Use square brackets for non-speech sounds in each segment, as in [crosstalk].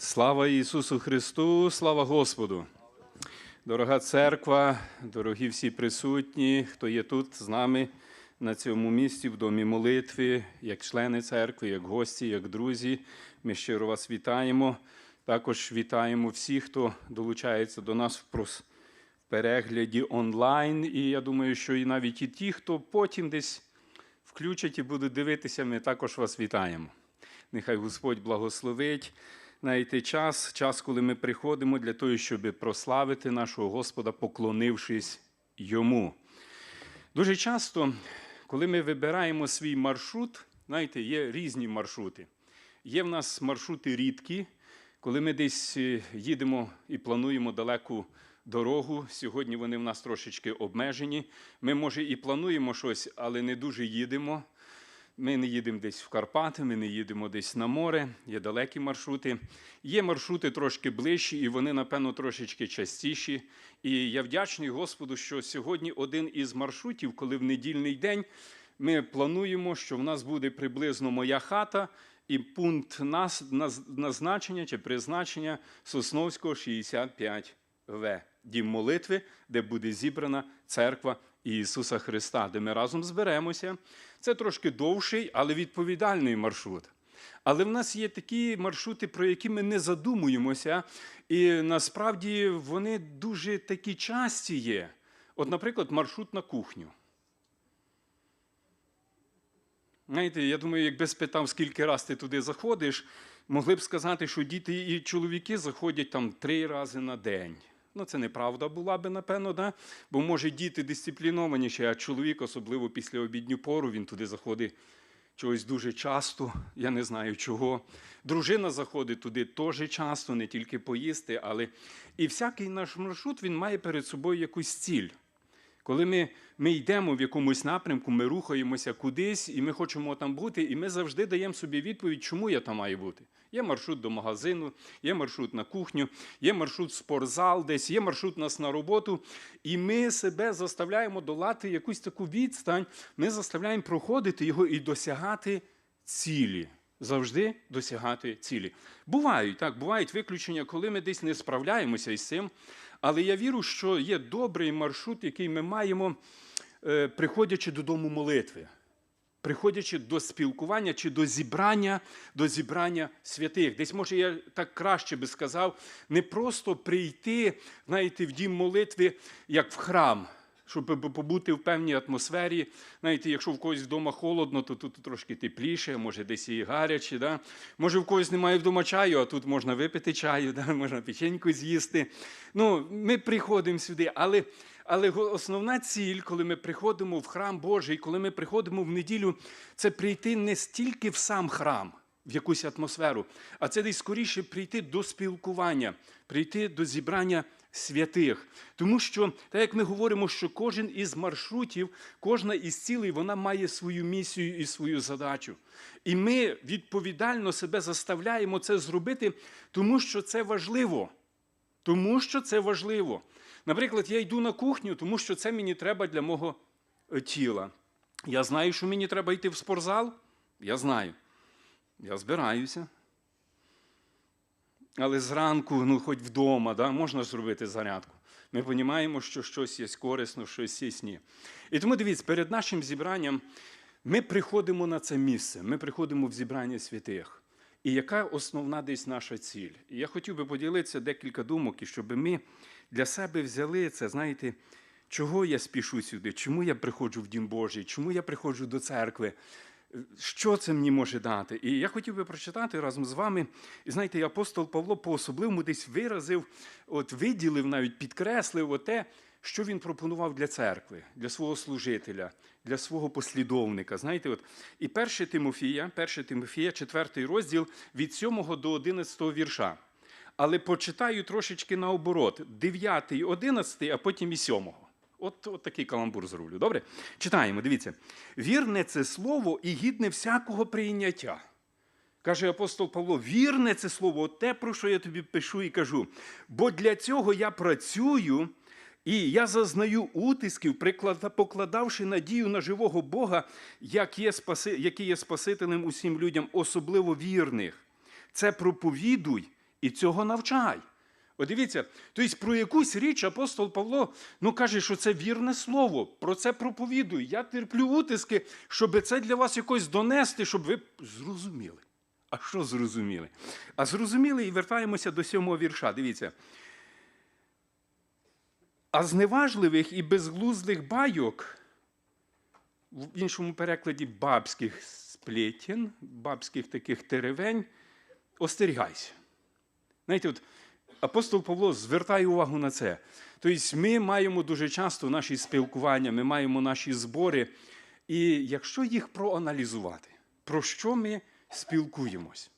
Слава Ісусу Христу, слава Господу! Дорога церква, дорогі всі присутні, хто є тут з нами на цьому місці, в домі молитви, як члени церкви, як гості, як друзі. Ми щиро вас вітаємо. Також вітаємо всіх, хто долучається до нас в перегляді онлайн. І я думаю, що і навіть і ті, хто потім десь включать і будуть дивитися, ми також вас вітаємо. Нехай Господь благословить. Знаєте, час, час, коли ми приходимо для того, щоб прославити нашого Господа, поклонившись йому. Дуже часто, коли ми вибираємо свій маршрут, знаєте, є різні маршрути. Є в нас маршрути рідкі, коли ми десь е, їдемо і плануємо далеку дорогу. Сьогодні вони в нас трошечки обмежені. Ми, може, і плануємо щось, але не дуже їдемо. Ми не їдемо десь в Карпати, ми не їдемо десь на море, є далекі маршрути. Є маршрути трошки ближчі, і вони, напевно, трошечки частіші. І я вдячний Господу, що сьогодні один із маршрутів, коли в недільний день ми плануємо, що в нас буде приблизно моя хата і пункт назначення чи призначення Сосновського 65В. Дім молитви, де буде зібрана церква Ісуса Христа, де ми разом зберемося. Це трошки довший, але відповідальний маршрут. Але в нас є такі маршрути, про які ми не задумуємося, і насправді вони дуже такі часті є. От, наприклад, маршрут на кухню. Знаєте, я думаю, якби спитав, скільки раз ти туди заходиш, могли б сказати, що діти і чоловіки заходять там три рази на день. Ну, це неправда була би, напевно, да? бо може діти дисциплінованіші, а чоловік, особливо після обідню пору, він туди заходить чогось дуже часто, я не знаю чого. Дружина заходить туди теж часто, не тільки поїсти, але і всякий наш маршрут він має перед собою якусь ціль. Коли ми, ми йдемо в якомусь напрямку, ми рухаємося кудись, і ми хочемо там бути, і ми завжди даємо собі відповідь, чому я там маю бути. Є маршрут до магазину, є маршрут на кухню, є маршрут в спортзал, десь є маршрут нас на роботу. І ми себе заставляємо долати якусь таку відстань, ми заставляємо проходити його і досягати цілі. Завжди досягати цілі. Бувають так, бувають виключення, коли ми десь не справляємося із цим. Але я вірю, що є добрий маршрут, який ми маємо, е, приходячи додому молитви, приходячи до спілкування чи до зібрання, до зібрання святих. Десь, може, я так краще би сказав, не просто прийти, знаєте, в дім молитви, як в храм. Щоб побути в певній атмосфері. Знаєте, якщо в когось вдома холодно, то тут трошки тепліше, може десь і гаряче. Да? Може, в когось немає вдома чаю, а тут можна випити чаю, да? [laughs] можна печеньку з'їсти. Ну, Ми приходимо сюди, але, але основна ціль, коли ми приходимо в храм Божий, коли ми приходимо в неділю, це прийти не стільки в сам храм, в якусь атмосферу, а це десь скоріше прийти до спілкування, прийти до зібрання святих. Тому що, так як ми говоримо, що кожен із маршрутів, кожна із цілей, вона має свою місію і свою задачу. І ми відповідально себе заставляємо це зробити, тому що це важливо. Тому що це важливо. Наприклад, я йду на кухню, тому що це мені треба для мого е, тіла. Я знаю, що мені треба йти в спортзал. Я знаю. Я збираюся. Але зранку, ну, хоч вдома, да, можна зробити зарядку. Ми розуміємо, що щось є корисно, щось є ні. І тому дивіться, перед нашим зібранням ми приходимо на це місце, ми приходимо в зібрання святих. І яка основна десь наша ціль? І я хотів би поділитися декілька думок, і щоб ми для себе взяли це, знаєте, чого я спішу сюди, чому я приходжу в Дім Божий, чому я приходжу до церкви, що це мені може дати? І я хотів би прочитати разом з вами. І знаєте, апостол Павло по-особливому десь виразив, от виділив, навіть підкреслив оте, що він пропонував для церкви, для свого служителя, для свого послідовника. Знаєте, от і 1 Тимофія, 1 Тимофія, 4 розділ від 7 до 11 вірша. Але почитаю трошечки наоборот: 9, 11, а потім і 7. От, от такий каламбур зроблю. Добре? Читаємо, дивіться. Вірне це слово і гідне всякого прийняття. Каже апостол Павло, вірне це слово, от те, про що я тобі пишу і кажу. Бо для цього я працюю, і я зазнаю утисків, покладавши надію на живого Бога, який є Спасителем усім людям, особливо вірних. Це проповідуй і цього навчай. От дивіться, тобто про якусь річ апостол Павло ну, каже, що це вірне слово, про це проповідую. Я терплю утиски, щоб це для вас якось донести, щоб ви зрозуміли. А що зрозуміли? А зрозуміли і вертаємося до сьомого вірша. Дивіться. А зневажливих і безглуздих байок, в іншому перекладі бабських сплетін, бабських таких теревень, остерігайся. Знаєте, от апостол Павло звертає увагу на це. Тобто ми маємо дуже часто наші спілкування, ми маємо наші збори. І якщо їх проаналізувати, про що ми спілкуємось?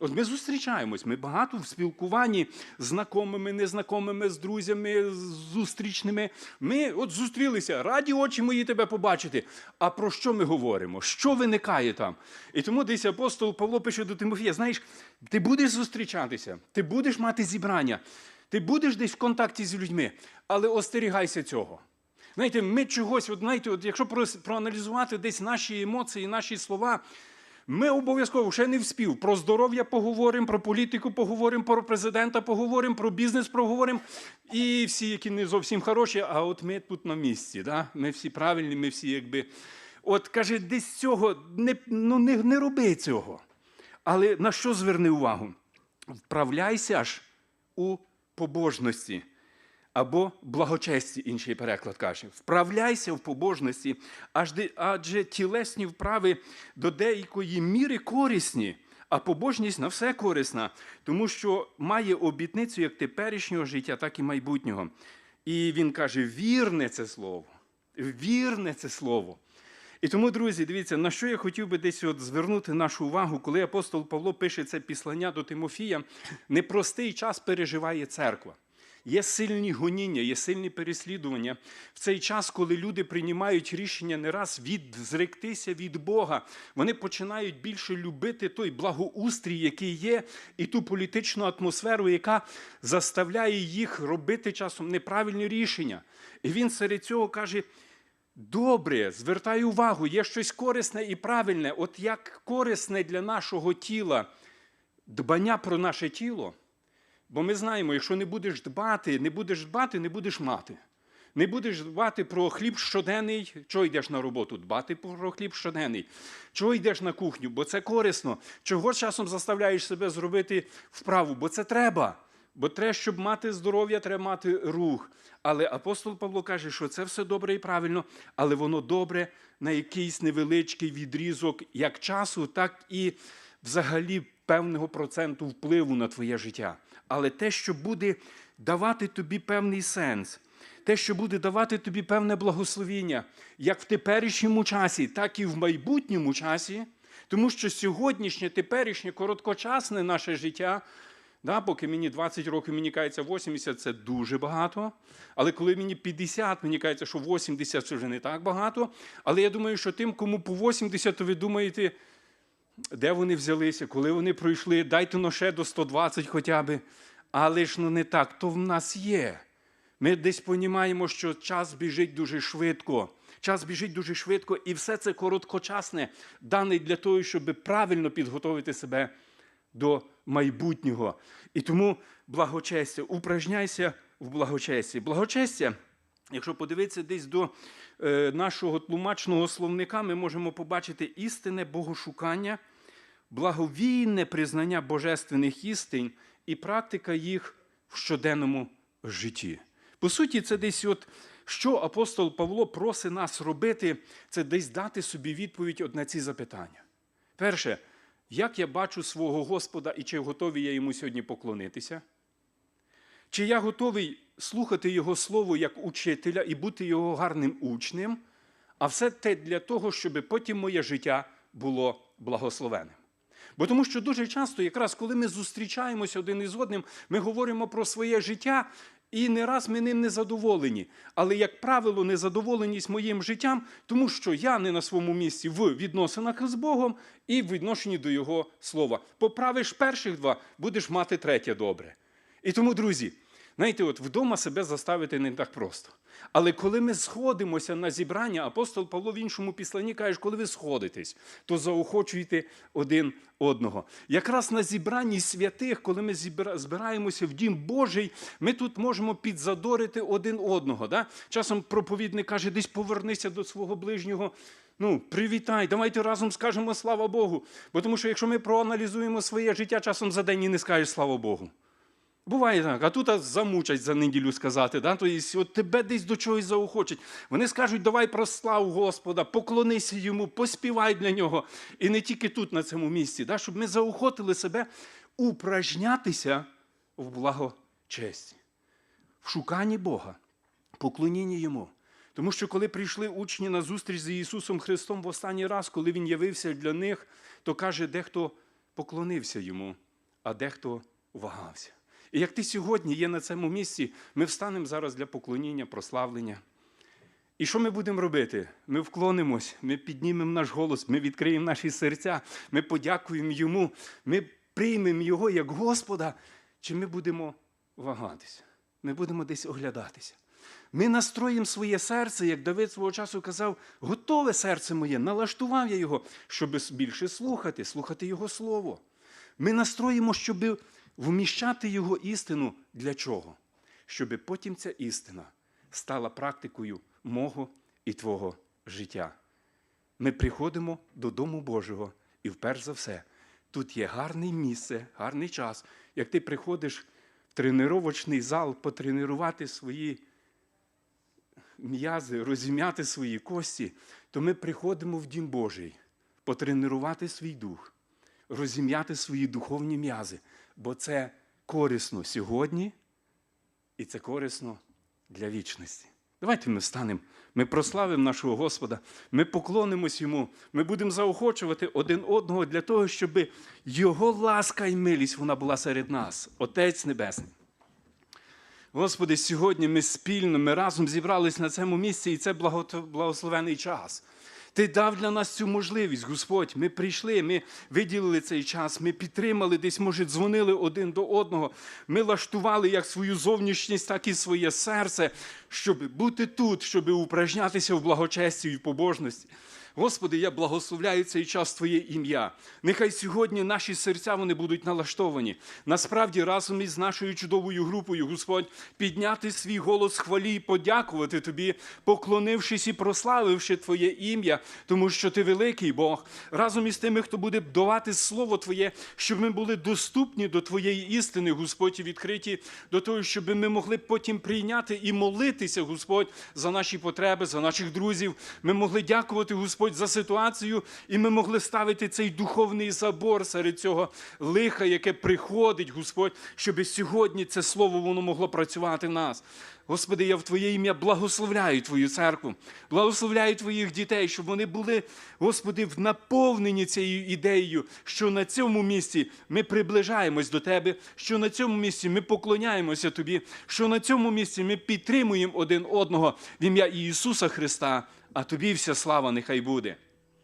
От ми зустрічаємось, ми багато в спілкуванні з знакомими, незнакомими, з друзями, з зустрічними. Ми от зустрілися, раді очі мої тебе побачити. А про що ми говоримо? Що виникає там? І тому десь апостол Павло пише до Тимофія: знаєш, ти будеш зустрічатися, ти будеш мати зібрання, ти будеш десь в контакті з людьми, але остерігайся цього. Знаєте, ми чогось, от, знаєте, от якщо проаналізувати десь наші емоції, наші слова, ми обов'язково ще не вспів. Про здоров'я поговоримо, про політику поговоримо, про президента поговоримо, про бізнес поговоримо. І всі, які не зовсім хороші, а от ми тут на місці. Да? Ми всі правильні, ми всі якби. От каже, десь цього не, ну, не, не роби цього. Але на що зверни увагу? Вправляйся ж у побожності або благочесті, інший переклад каже. Вправляйся в побожності, адже тілесні вправи до деякої міри корисні, а побожність на все корисна, тому що має обітницю як теперішнього життя, так і майбутнього. І він каже: вірне це слово, вірне це слово. І тому, друзі, дивіться, на що я хотів би десь от звернути нашу увагу, коли апостол Павло пише це післання до Тимофія, непростий час переживає церква. Є сильні гоніння, є сильні переслідування. В цей час, коли люди приймають рішення не раз відзректися від Бога, вони починають більше любити той благоустрій, який є, і ту політичну атмосферу, яка заставляє їх робити часом неправильні рішення. І він серед цього каже: Добре, звертай увагу, є щось корисне і правильне. От як корисне для нашого тіла дбання про наше тіло. Бо ми знаємо, якщо не будеш дбати, не будеш дбати, не будеш мати. Не будеш дбати про хліб щоденний, чого йдеш на роботу? Дбати про хліб щоденний. Чого йдеш на кухню? Бо це корисно. Чого часом заставляєш себе зробити вправу? Бо це треба. Бо треба, щоб мати здоров'я, треба мати рух. Але апостол Павло каже, що це все добре і правильно, але воно добре на якийсь невеличкий відрізок як часу, так і взагалі певного проценту впливу на твоє життя. Але те, що буде давати тобі певний сенс, те, що буде давати тобі певне благословіння, як в теперішньому часі, так і в майбутньому часі, тому що сьогоднішнє, теперішнє, короткочасне наше життя. Да, поки мені 20 років, мені кажеться 80 це дуже багато. Але коли мені 50, мені кажеться, що 80 це вже не так багато. Але я думаю, що тим, кому по 80, то ви думаєте, де вони взялися, коли вони пройшли, дайте ну ще до 120 хоча б. Але ж ну не так, то в нас є. Ми десь понімаємо, що час біжить дуже швидко. Час біжить дуже швидко, і все це короткочасне, дане для того, щоб правильно підготовити себе до майбутнього. І тому благочестя, упражняйся в благочесті. Благочестя, якщо подивитися десь до е, нашого тлумачного словника, ми можемо побачити істинне богошукання, благовійне признання божественних істин і практика їх в щоденному житті. По суті, це десь от. Що апостол Павло просить нас робити, це десь дати собі відповідь от на ці запитання. Перше, як я бачу свого Господа і чи готовий я йому сьогодні поклонитися? Чи я готовий слухати Його Слово як учителя і бути його гарним учнем, а все те для того, щоб потім моє життя було благословенним. Бо тому що дуже часто, якраз коли ми зустрічаємося один із одним, ми говоримо про своє життя, і не раз ми ним не задоволені. Але, як правило, незадоволеність моїм життям, тому що я не на своєму місці в відносинах з Богом і в відношенні до Його слова. Поправиш перших два, будеш мати третє добре. І тому, друзі, Знаєте, от вдома себе заставити не так просто. Але коли ми сходимося на зібрання, апостол Павло в іншому післанні каже, коли ви сходитесь, то заохочуйте один одного. Якраз на зібранні святих, коли ми збираємося в дім Божий, ми тут можемо підзадорити один одного. Да? Часом проповідник каже, десь повернися до свого ближнього. Ну, привітай, давайте разом скажемо слава Богу. Бо тому що якщо ми проаналізуємо своє життя, часом за день і не скажеш слава Богу. Буває так, а тут замучать за неділю сказати. Да? Тобто, от тебе десь до чогось заохочуть. Вони скажуть, давай прослав Господа, поклонися йому, поспівай для нього. І не тільки тут, на цьому місці, да? щоб ми заохотили себе упражнятися в благочесті, в шуканні Бога, поклонінні Йому. Тому що коли прийшли учні на зустріч з Ісусом Христом в останній раз, коли Він явився для них, то каже, дехто поклонився йому, а дехто вагався. І як ти сьогодні є на цьому місці, ми встанемо зараз для поклоніння, прославлення. І що ми будемо робити? Ми вклонимось, ми піднімемо наш голос, ми відкриємо наші серця, ми подякуємо Йому, ми приймемо Його як Господа, чи ми будемо вагатися? Ми будемо десь оглядатися. Ми настроїмо своє серце, як Давид свого часу казав, готове серце моє, налаштував я його, щоб більше слухати, слухати Його Слово. Ми настроїмо, щоб вміщати Його істину для чого? Щоб потім ця істина стала практикою мого і Твого життя. Ми приходимо до Дому Божого, і вперше за все, тут є гарне місце, гарний час. Як ти приходиш в тренувачний зал потренувати свої м'язи, розім'яти свої кості, то ми приходимо в Дім Божий потренувати свій дух, розім'яти свої духовні м'язи, бо це корисно сьогодні і це корисно для вічності. Давайте ми встанемо, ми прославимо нашого Господа, ми поклонимось Йому, ми будемо заохочувати один одного для того, щоб Його ласка і милість вона була серед нас, Отець Небесний. Господи, сьогодні ми спільно, ми разом зібрались на цьому місці, і це благо- благословений час. Ти дав для нас цю можливість, Господь. Ми прийшли, ми виділили цей час, ми підтримали, десь, може, дзвонили один до одного. Ми лаштували як свою зовнішність, так і своє серце, щоб бути тут, щоб упражнятися в благочесті і в побожності. Господи, я благословляю цей час Твоє ім'я. Нехай сьогодні наші серця вони будуть налаштовані. Насправді, разом із нашою чудовою групою, Господь, підняти свій голос хвалі і подякувати Тобі, поклонившись і прославивши Твоє ім'я, тому що Ти великий Бог. Разом із тими, хто буде давати Слово Твоє, щоб ми були доступні до Твоєї істини, Господь, і відкриті до того, щоб ми могли потім прийняти і молитися, Господь, за наші потреби, за наших друзів. Ми могли дякувати, Господь, за ситуацію, і ми могли ставити цей духовний забор серед цього лиха, яке приходить, Господь, щоб сьогодні це слово воно могло працювати в нас. Господи, я в Твоє ім'я благословляю Твою церкву, благословляю Твоїх дітей, щоб вони були, Господи, в наповнені цією ідеєю, що на цьому місці ми приближаємось до Тебе, що на цьому місці ми поклоняємося Тобі, що на цьому місці ми підтримуємо один одного в ім'я Ісуса Христа, а Тобі вся слава нехай буде.